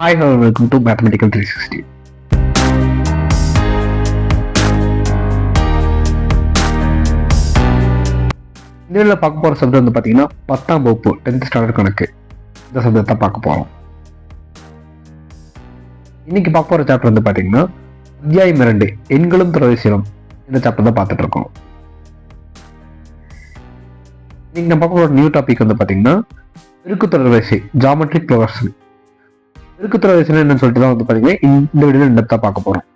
Hi hello welcome to mathematical three sixty இந்தியாவில் பார்க்க போகிற சப்ஜெக்ட் வந்து பார்த்தீங்கன்னா பத்தாம் வகுப்பு டென்த் ஸ்டாண்டர்ட் கணக்கு. இந்த சப்ஜெக்ட் தான் பார்க்க போகிறோம் இன்னைக்கு பார்க்க போகிற சாப்டர் வந்து பார்த்தீங்கன்னா அத்தியாயம் இரண்டு எண்களும் துறவிசீலம் இந்த சாப்டர் தான் பார்த்துட்டு இருக்கோம். இன்னைக்கு நம்ம பார்க்க போகிற நியூ டாபிக் வந்து பார்த்தீங்கன்னா பெருக்கு தொடர்வரிசை ஜாமெட்ரிக் ப்ரொவர்சன் பெருக்குத்தொடர் வரிசை என்னன்னு சொல்லிட்டு தான் வந்து பார்த்தீங்கன்னா இந்த வீடியோவில் இந்த பார்க்க போகிறோம்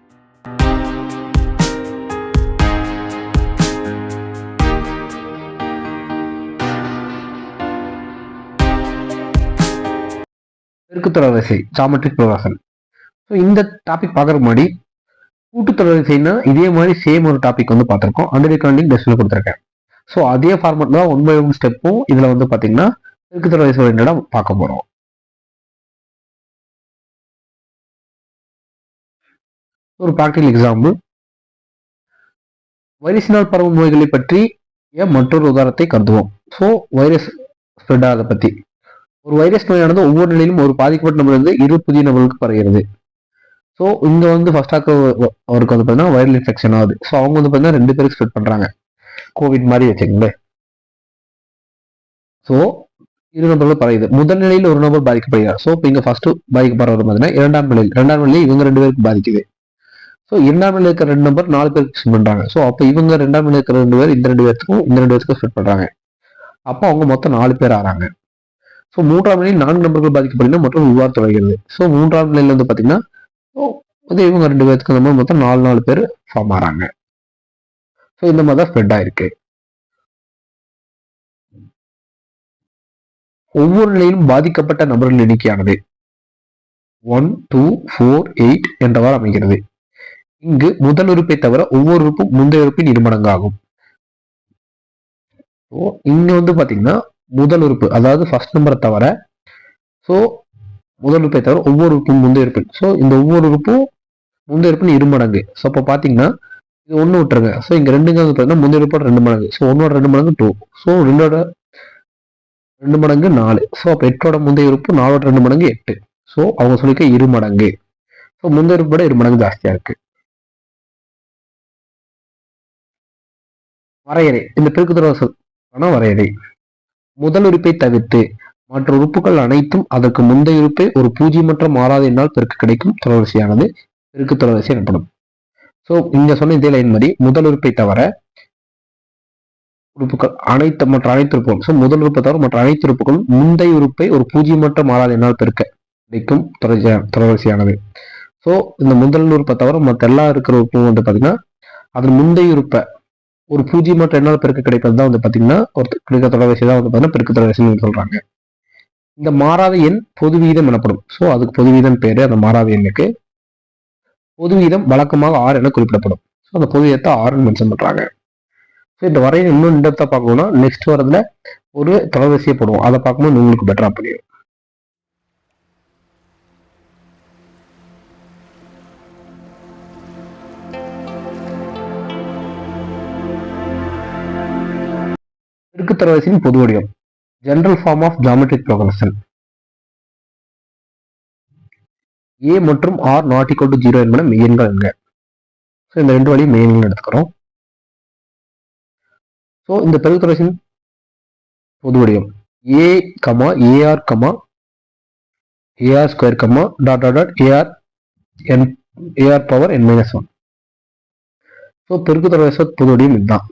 பெருக்குத்தொடர் ஜாமெட்ரிக் ப்ரொவர்சன் ஸோ இந்த டாபிக் பார்க்குறதுக்கு முன்னாடி கூட்டுத்தொடர் இதே மாதிரி சேம் ஒரு டாபிக் வந்து பார்த்துருக்கோம். அந்த ரெக்கார்டிங் டெஸ்ட்டில் கொடுத்துருக்கேன். ஸோ அதே ஃபார்மெட் தான் ஒன் பை ஒன் ஸ்டெப்பும் இதில் வந்து பார்த்தீங்கன்னா பெருக்குத்தொடர் வரிசை என்னடா பார்க்க போகிறோம் ஒரு ப்ராக்டிகல் எக்ஸாம்பிள் வைரஸினால் பரவும் நோய்களை பற்றி மற்றொரு உதாரணத்தை கருதுவோம்? ஸோ வைரஸ் ஸ்ப்ரெட் ஆகிறத பற்றி ஒரு வைரஸ் நோயானது ஒவ்வொரு நிலையிலும் ஒரு பாதிக்கப்பட்ட நபரிலிருந்து இரு புதிய நபர்களுக்கு பரவுகிறது. ஸோ இங்க வந்து ஃபர்ஸ்டாக அவருக்கு வந்து பார்த்தீங்கன்னா வைரல் இன்ஃபெக்ஷன் ஆகுது ஸோ அவங்க வந்து பார்த்தீங்கன்னா ரெண்டு பேருக்கு ஸ்ப்ரெட் பண்றாங்க. கோவிட் மாதிரி வச்சுக்கோங்களேன். ஸோ இரு நபர்கள் பரவுது முதல் நிலையில் ஒரு நபர் பாதிக்கப்படுகிறார். ஸோ இப்போ இங்கே ஃபர்ஸ்ட் பாதிக்கப்படுறது பார்த்தீங்கன்னா இரண்டாம் நிலையில் இரண்டாம் நிலையில் இவங்க ரெண்டு பேருக்கு பாதிக்குது. ஸோ இரண்டாம் நிலையில் இருக்கிற ரெண்டு நம்பர் நாலு பேருக்கு ஸ்ப்ரெட் பண்ணுறாங்க ஸோ அப்போ இவங்க ரெண்டாம் நிலையில் இருக்கிற ரெண்டு பேர் இந்த ரெண்டு பேருக்கும் இந்த ரெண்டு பேருக்கும் ஸ்ப்ரெட் பண்ணுறாங்க அப்போ அவங்க மொத்தம் நாலு பேர் ஆறாங்க. ஸோ மூன்றாம் நிலையில் நான்கு நம்பர்கள் பாதிக்கப்படுகிற மற்றும் இவ்வாறு தொடர்கிறது. ஸோ மூன்றாம் நிலையில் வந்து பார்த்தீங்கன்னா வந்து இவங்க ரெண்டு பேருக்கு அந்த மாதிரி மொத்தம் நாலு நாலு பேர் ஃபார்ம் ஆகிறாங்க ஸோ இந்த மாதிரி தான் ஸ்ப்ரெட் ஆயிருக்கு. ஒவ்வொரு நிலையிலும் பாதிக்கப்பட்ட நபர்கள் எண்ணிக்கையானது. ஒன் டூ ஃபோர் எயிட் என்றவாறு அமைகிறது. இங்கு முதல் உறுப்பை தவிர ஒவ்வொரு உறுப்பும் முந்தைய உறுப்பின் இருமடங்காகும். ஸோ இங்க வந்து பாத்தீங்கன்னா முதல் உறுப்பு அதாவது ஃபர்ஸ்ட் நம்பரை தவிர ஸோ முதல் உறுப்பை தவிர ஒவ்வொரு உறுப்பும் முந்தைய உறுப்பு ஸோ இந்த ஒவ்வொரு உறுப்பும் முந்தைய உறுப்புன்னு இருமடங்கு. ஸோ அப்போ பார்த்தீங்கன்னா இது ஒன்று விட்டுருங்க. ஸோ இங்கே ரெண்டுங்க வந்து பார்த்தீங்கன்னா முந்தைய உறுப்போட ரெண்டு மடங்கு. ஸோ ஒன்னோட ரெண்டு மடங்கு டூ ஸோ ரெண்டோட ரெண்டு மடங்கு நாலு. ஸோ அப்போ எட்டோட முந்தைய உறுப்பு நாலோட ரெண்டு மடங்கு எட்டு. ஸோ அவங்க சொல்லிக்க இரு மடங்கு ஸோ முந்தைய உறுப்போட இரு மடங்கு ஜாஸ்தியாக இருக்கு. வரையறை. இந்த பெருக்குத்துறவான வரையறை. முதல் உறுப்பை தவிர்த்து மற்ற உறுப்புகள் அனைத்தும் அதற்கு முந்தைய உறுப்பை ஒரு பூஜ்ஜியமற்ற மாறாத என்னால் பெருக்க கிடைக்கும் தொடர்வரிசையானது பெருக்கு தொடர்வரிசை எனப்படும். ஸோ இங்க சொன்ன இதே லைன் மாதிரி முதல் உறுப்பை தவிர உறுப்புகள் அனைத்து மற்ற அனைத்து உறுப்புகளும். ஸோ முதல் உறுப்பை தவிர மற்ற அனைத்து உறுப்புகளும் முந்தைய உறுப்பை ஒரு பூஜ்ஜியமற்ற மாறாத என்னால் பெருக்க கிடைக்கும் தொடர்வரிசையானது ஸோ இந்த முதல் உறுப்பை தவிர மற்ற எல்லா இருக்கிற உறுப்பும் வந்து பார்த்தீங்கன்னா அதன் முந்தைய உறுப்பை ஒரு பூஜ்ஜியமற்ற எண்ணால் பெருக்க கிடைக்கிறது தான் வந்து பார்த்தீங்கன்னா ஒரு கிடைக்கிற தொடர்வரிசை தான் வந்து பார்த்தீங்கன்னா பெருக்க தொடர்வரிசைன்னு சொல்றாங்க. இந்த மாறாத எண் பொது வீதம் எனப்படும். ஸோ அதுக்கு பொது வீதம் பேர் அந்த மாறாத எண்ணுக்கு பொது வீதம் வழக்கமாக ஆறு என குறிப்பிடப்படும். ஸோ அந்த பொது வீதத்தை ஆறுன்னு மென்ஷன் பண்ணுறாங்க ஸோ இந்த வரையை இன்னும் இண்டத்தை பார்க்கணும்னா நெக்ஸ்ட் வரதுல ஒரு தொலைவரிசையை போடுவோம். அதை பார்க்கும்போது உங்களுக்கு பெட்டரா புரியும். அடுக்கு தரவரிசையின் பொது வடிவம். General form of geometric progression A மற்றும் R not equal to zero என்பன மெய்யெண்கள் என்க ஸோ இந்த ரெண்டு வழியும் மெய்யெண்கள் எடுத்துக்கிறோம். ஸோ இந்த பெருக்குத்தொடர்ச்சின் பொது வடிவம். A comma AR comma AR square comma dot dot dot AR N AR power N minus one so பெருக்குத்தொடர்ச்சி பொது வடிவம் இதுதான்.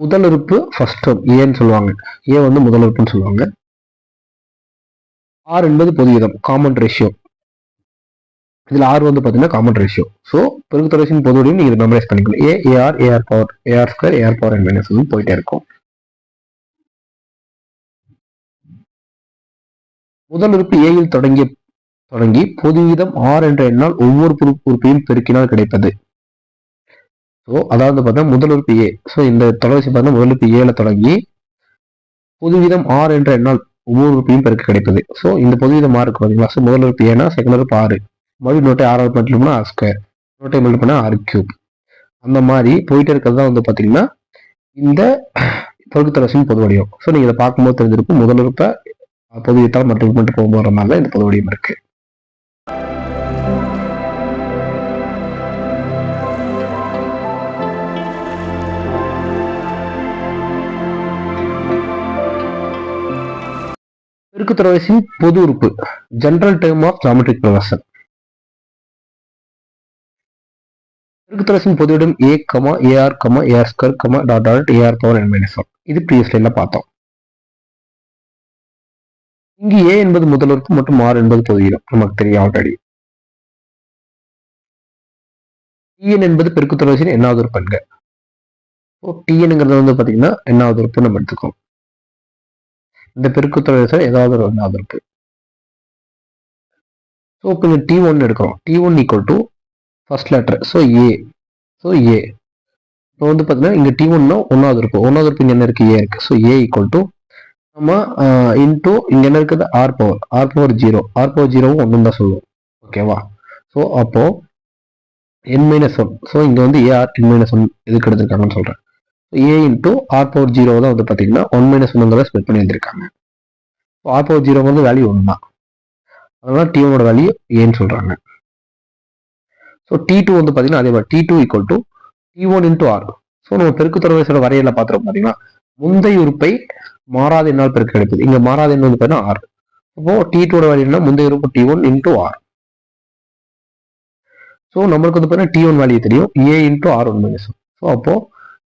முதல் உறுப்பு ஃபர்ஸ்ட் டேர்ம் ஏன்னு சொல்லுவாங்க. ஏ வந்து முதல் உறுப்புன்னு சொல்லுவாங்க. ஆர் என்பது பொது இதம் காமன் ரேஷியோ இதில் ஆர் வந்து பார்த்தீங்கன்னா காமன் ரேஷியோ ஸோ பெருக்கு தொடர்ச்சியின் பொது வடிவம் நீங்க மெமரைஸ் பண்ணிக்கணும். A AR AR power AR square AR power N minus போயிட்டே இருக்கும். முதல் உறுப்பு ஏயில் தொடங்கிய தொடங்கி பொது விதம் ஆர் என்ற எண்ணால் ஒவ்வொரு உறுப்பையும் பெருக்கினால் கிடைப்பது. ஸோ அதாவது பார்த்தா முதல் உறுப்பு ஏ ஸோ இந்த தொலைவரிசை பார்த்தா முதல் உறுப்பு ஏல தொடங்கி புதுவிதம் ஆறு ஆர் என்ற எண்ணால் ஒவ்வொரு உறுப்பையும் பெருக்க கிடைப்பது ஸோ இந்த பொதுவிதம் ஆறு இருக்கு பார்த்தீங்களா? ஸோ முதல் உறுப்பு ஏன்னா செகண்ட் உறுப்பு ஆறு மறுபடியும் நோட்டை ஆறாவது மல்டிபிள் ஆர் ஸ்கொயர் நோட்டை மல்டி பண்ணால் ஆறு கியூப் அந்த மாதிரி போயிட்டே இருக்கிறது தான் வந்து பார்த்தீங்கன்னா இந்த பொருட்தரசின் பொது வடிவம். ஸோ நீங்கள் இதை பார்க்கும்போது தெரிஞ்சிருக்கும் முதல் உறுப்பை பொது வித்தால் மற்றும் மட்டும் போகிற மாதிரி தான் இந்த பொது வடிவம் இருக்கு பெருக்குத்தொடர்ச்சியின் பொது உறுப்பு general term of geometric progression பெருக்குத்தொடர்ச்சியின் பொது இடம் A comma AR comma AR square comma dot dot AR power N minus one இது ப்ரீவியஸ் லைன்ல பார்த்தோம். இங்கு ஏ என்பது முதல் உறுப்பு மற்றும் ஆர் என்பது பொது இடம். நமக்கு தெரியும் ஆல்ரெடி டிஎன் என்பது பெருக்குத்துறவசின் என்னாவது உறுப்பு என்க. ஸோ டிஎன்ங்கிறது வந்து பார்த்தீங்கன்னா என்னாவது உறுப்பு நம்ம எடுத்துக்கோம் இந்த பெருக்குத்தொடர்ச்சியில் ஏதாவது ஒரு எண்ணாவது உறுப்பு ஸோ இப்போ இங்கே டி ஒன் எடுக்கிறோம். T one equal to first letter so A so A இப்போ வந்து பார்த்தீங்கன்னா இங்கே டி ஒன்னா ஒன்றாவது இருக்கும் ஒன்றாவது உறுப்பு இங்கே என்ன இருக்குது ஏ இருக்குது ஸோ ஏ ஈக்குவல் டு நம்ம இன்டூ இங்கே என்ன இருக்குது? R power R power zero R power ஜீரோவும் ஒன்று தான் சொல்லுவோம் ஓகேவா ஸோ அப்போது என் மைனஸ் ஒன் ஸோ இங்கே வந்து ஏஆர் என் மைனஸ் ஒன் எதுக்கு எடுத்திருக்காங்கன்னு சொல்கிறேன் A into R power zero தான் வந்து பார்த்தீங்கன்னா ஒன் மைனஸ் ஒன்னுங்கிறத ஸ்பெட் பண்ணி வந்திருக்காங்க. ஆர் பவர் ஜீரோ வந்து வேல்யூ ஒன்று தான். அதனால டி ஒனோட வேல்யூ ஏன்னு சொல்கிறாங்க ஸோ டி டூ வந்து பார்த்தீங்கன்னா அதே மாதிரி T two equal to T one into R so நம்ம பெருக்கு தொடர்பு வரையில பார்த்துருவோம் பார்த்தீங்கன்னா முந்தைய உறுப்பை மாறாத எண்ணால் பெருக்க கிடைப்பது இங்க மாறாத என்ன வந்து பார்த்தீங்கன்னா ஆர் அப்போ டி டூட வேல்யூனா முந்தைய உறுப்பு T one into R so நம்மளுக்கு வந்து பார்த்தீங்கன்னா டி ஒன் வேல்யூ தெரியும். A into R one minus so அப்போ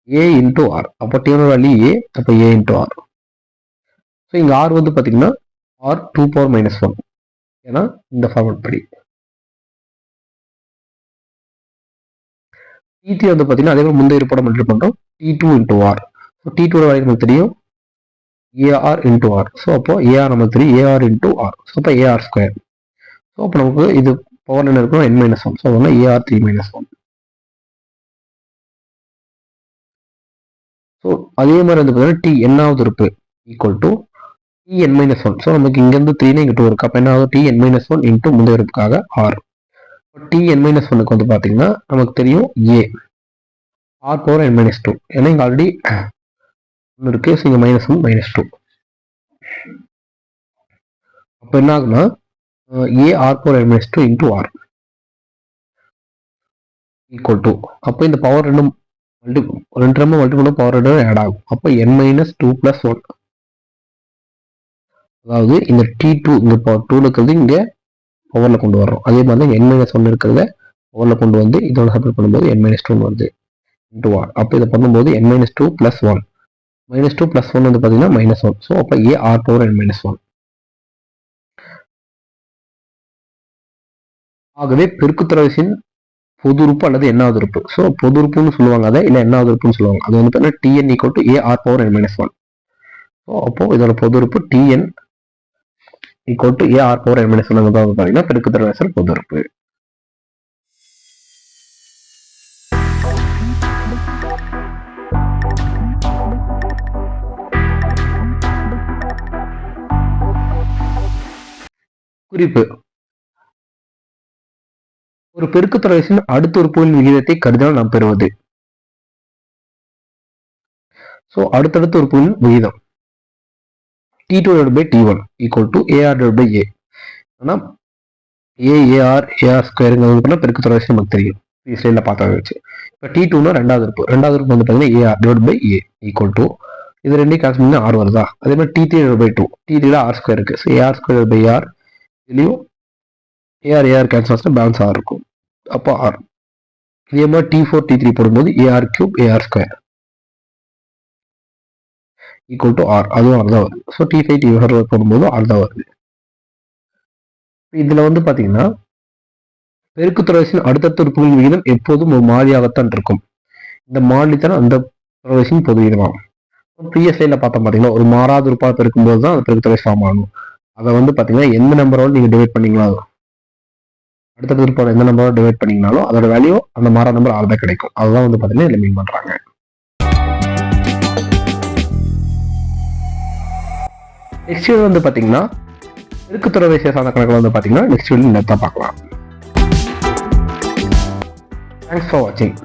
ஏ இன்டூ ஆர் அப்போ டி வேல்யூ ஏ அப்போ ஏ இன்டூ ஆர் ஸோ இங்கே ஆர் வந்து பார்த்தீங்கன்னா R two power minus one ஏன்னா இந்த ஃபார்மட் படி. டி வந்து பார்த்தீங்கன்னா அதே மாதிரி முந்தைய இருப்போட மட்டும் பண்ணுறோம் T two into R so T டூட value நமக்கு தெரியும். ஏஆர் இன்டூ ஆர் ஸோ அப்போ ஏஆர் நமக்கு தெரியும். ஏஆர் இன்டூ ஆர் ஸோ அப்போ ஏஆர் ஸ்கொயர் ஸோ அப்போ நமக்கு இது பவர் என்ன இருக்கும் என் மைனஸ் ஒன் ஸோ ஒன்று AR three minus one so அதே மாதிரி வந்து பார்த்தீங்கன்னா டி என்னாவது இருக்கு equal to T N minus one so நமக்கு இங்கேருந்து த்ரீனா இங்கே டூ இருக்கு. அப்போ என்ன ஆகுது T N minus one into முந்தைய இருப்புக்காக ஆர் டி என் மைனஸ் ஒனுக்கு வந்து பார்த்தீங்கன்னா நமக்கு தெரியும் A R power N minus two ஏன்னா இங்கே ஆல்ரெடி ஒன்று இருக்கு. ஸோ இங்கே மைனஸ் ஒன் மைனஸ் டூ அப்போ என்ன ஆகுனா A R power N minus two into R equal to அப்போ இந்த பவர் ரெண்டும் மல்டி ரெண்டு ரெம்ப மல்டிபிள் பவர் ரெண்டும் ஆட் ஆகும். அப்போ N minus two plus one அதாவது இந்த டி டூ இந்த பவர் டூ இருக்கிறது இங்கே பவரில் கொண்டு வர்றோம். அதே மாதிரி தான் என் மைனஸ் ஒன் இருக்கிறத பவரில் கொண்டு வந்து இதோட சப்ளை பண்ணும்போது என் மைனஸ் டூ வருது. இன்ட்டு வா அப்போ இதை பண்ணும்போது N minus two plus one minus two plus one வந்து பார்த்தீங்கன்னா மைனஸ் ஒன் ஸோ அப்போ A R power N minus one ஆகவே பெருக்குத்தரவசின் பொது உறுப்பு அல்லது எண்ணாவது உறுப்பு ஸோ பொது உறுப்புன்னு சொல்லுவாங்க அதை இல்லை எண்ணாவது உறுப்புன்னு சொல்லுவாங்க. அது வந்து பார்த்தீங்கன்னா TN equal to AR power N minus one so அப்போ இதோட பொது உறுப்பு TN equal to AR power N minus one வந்து பார்த்தீங்கன்னா பெருக்குத்தரவசல் பொது உறுப்பு குறிப்பு. ஒரு பெருக்கு பெருக்குத்தொடர்ச்சியின் அடுத்த பொருள் விகிதத்தை கருதினால் நாம் பெறுவது. ஸோ அடுத்தடுத்த பொருள் விகிதம். T two by T one equal to AR by A ஆனால் ஏஏஆர் ஏஆர் ஸ்கொயருங்கிறது பெருக்கு தொடர்ச்சி நமக்கு தெரியும். ஸ்லைடில் பார்த்தா வச்சு. இப்போ டி டூனா ரெண்டாவது உறுப்பு ரெண்டாவது உறுப்பு வந்து பார்த்தீங்கன்னா AR divide by A equal to இது ரெண்டையும் காசு பண்ணி ஆர் வருதா? அதே மாதிரி T three by two T த்ரீல ஆர் ஸ்கொயர் இருக்கு. So AR square by R இதுலேயும் ஏஆர் ஏஆர் கேன்சல் ஆச்சுன்னா பேலன்ஸ் ஆர் இருக்கும். அப்போ ஆர் இதே மாதிரி டி ஃபோர் டி த்ரீ போடும்போது AR cube AR square equal to R அதுவும் ஆர் தான் வருது. So T five T four போடும்போது ஆர் தான் வருது. இதில் வந்து பார்த்தீங்கன்னா பெருக்கு தொடர்ச்சியின் அடுத்தடுத்த உறுப்புகளின் விகிதம் எப்போதும் ஒரு மாறியாகத்தான் இருக்கும். இந்த மாறிலித்தான் அந்த தொடர்ச்சியின் பொது விகிதமாகும். ப்ரீவியஸ் லைனில் பார்த்தோம் பார்த்தீங்கன்னா ஒரு மாறாத உறுப்பாக பெருக்கும்போது தான் அந்த பெருக்கு தொடர்ச்சி ஃபார்ம் ஆகும். அதை வந்து பார்த்தீங்கன்னா எந்த நம்பரோட நீங்கள் டிவைட் பண்ணீங்களா அடுத்த உறுப்போட எந்த நம்பரோட டிவைட் பண்ணிங்கனாலும் அதோட வேல்யூ அந்த மாறாத நம்பர் ஆறு தான் கிடைக்கும். அதுதான் வந்து பார்த்தீங்கன்னா இதில் மீன் பண்ணுறாங்க நெக்ஸ்ட் வீடியோ வந்து பார்த்தீங்கன்னா பெருக்கு தொடர்பேசிய சார்ந்த கணக்கில் வந்து பார்த்தீங்கன்னா நெக்ஸ்ட் வீடியோ நேரத்தான் பார்க்கலாம். தேங்க்ஸ் ஃபார் வாட்சிங்